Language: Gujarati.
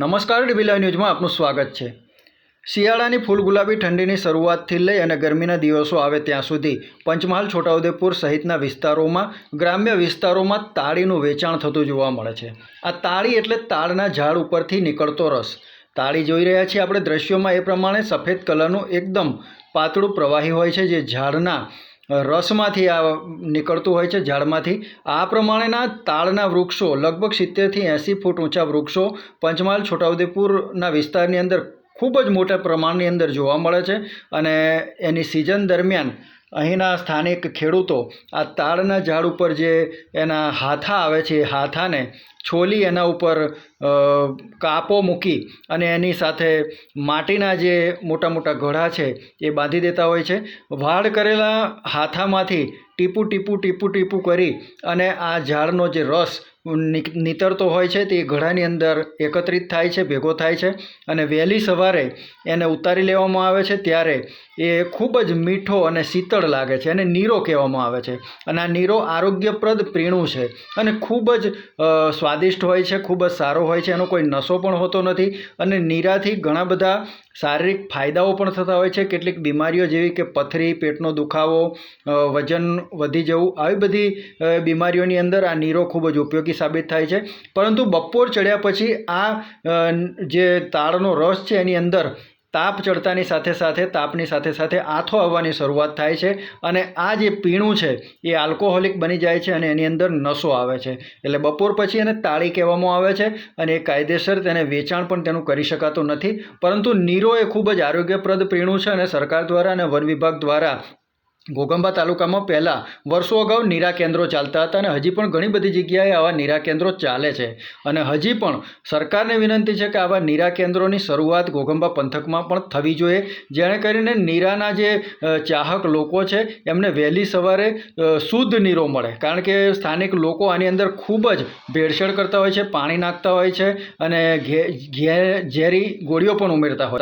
નમસ્કાર ડીબીલા ન્યૂઝમાં આપનું સ્વાગત છે. શિયાળાની ફૂલ ગુલાબી ઠંડીની શરૂઆતથી લઈ અને ગરમીના દિવસો આવે ત્યાં સુધી પંચમહાલ, છોટાઉદેપુર સહિતના વિસ્તારોમાં, ગ્રામ્ય વિસ્તારોમાં તાળીનું વેચાણ થતું જોવા મળે છે. આ તાળી એટલે તાળના ઝાડ ઉપરથી નીકળતો રસ. તાળી જોઈ રહ્યા છીએ આપણે દ્રશ્યોમાં એ પ્રમાણે સફેદ કલરનું એકદમ પાતળું પ્રવાહી હોય છે જે ઝાડના રસમાંથી આ નીકળતું હોય છે, ઝાડમાંથી. આ પ્રમાણેના તાળના વૃક્ષો, લગભગ સિત્તેરથી એંસી ફૂટ ઊંચા વૃક્ષો પંચમહાલ, છોટાઉદેપુરના વિસ્તારની અંદર ખૂબ જ મોટા પ્રમાણની અંદર જોવા મળે છે અને એની સિઝન દરમિયાન અહીંના સ્થાનિક ખેડૂતો આ તાળના ઝાડ ઉપર જે એના હાથા આવે છે એ હાથાને છોલી એના ઉપર કાપો મૂકી અને એની સાથે માટીના જે મોટા મોટા ઘડા છે એ બાંધી દેતા હોય છે. વાળ કરેલા હાથામાંથી ટીપું ટીપું ટીપું ટીપું કરી અને આ ઝાડનો જે રસ નીતરતો હોય છે તે ઘડાની અંદર એકત્રિત થાય છે, ભેગો થાય છે અને વહેલી સવારે એને ઉતારી લેવામાં આવે છે ત્યારે એ ખૂબ જ મીઠો અને શીતળ લાગે છે અને નીરો કહેવામાં આવે છે અને આ નીરો આરોગ્યપ્રદ પીણું છે અને ખૂબ જ સ્વાદિષ્ટ હોય છે, ખૂબ જ સારો હોય છે, એનો કોઈ નશો પણ હોતો નથી અને નીરાથી ઘણા બધા શારીરિક ફાયદાઓ પણ થતા હોય છે. કેટલીક બીમારીઓ જેવી કે પથરી, પેટનો દુખાવો વજન વધી જવું, આવી બધી બીમારીઓની અંદર આ નીરો ખૂબ જ ઉપયોગી સાબિત થાય છે. પરંતુ બપોર ચડ્યા પછી આ જે તાળનો રસ છે એની અંદર તાપ ચડતાની સાથે સાથે, તાપની સાથે સાથે આથો આવવાની શરૂઆત થાય છે અને આ જે પીણું છે એ આલ્કોહોલિક બની જાય છે અને એની અંદર નસો આવે છે. એટલે બપોર પછી એને તાળી કહેવામાં આવે છે અને એ કાયદેસર તેને વેચાણ પણ તેનું કરી શકાતું નથી. પરંતુ નીરો એ ખૂબ જ આરોગ્યપ્રદ પીણું છે અને સરકાર દ્વારા અને વન વિભાગ દ્વારા ઘોગંબા તાલુકામાં પહેલાં વર્ષો અગાઉ નીરા કેન્દ્રો ચાલતા હતા અને હજી પણ ઘણી બધી જગ્યાએ આવા નીરા કેન્દ્રો ચાલે છે. અને હજી પણ સરકારને વિનંતી છે કે આવા નીરા કેન્દ્રોની શરૂઆત ઘોગંબા પંથકમાં પણ થવી જોઈએ. જેણે કરીને નીરાના જે ચાહક લોકો છે, એમને વહેલી સવારે શુદ્ધ નીરો મળે. કારણ કે સ્થાનિક લોકો આની અંદર ખૂબ જ ભેળસેળ કરતા હોય છે, પાણી નાખતા હોય છે અને ઘે ઝેરી ગોળીઓ પણ ઉમેરતા હોય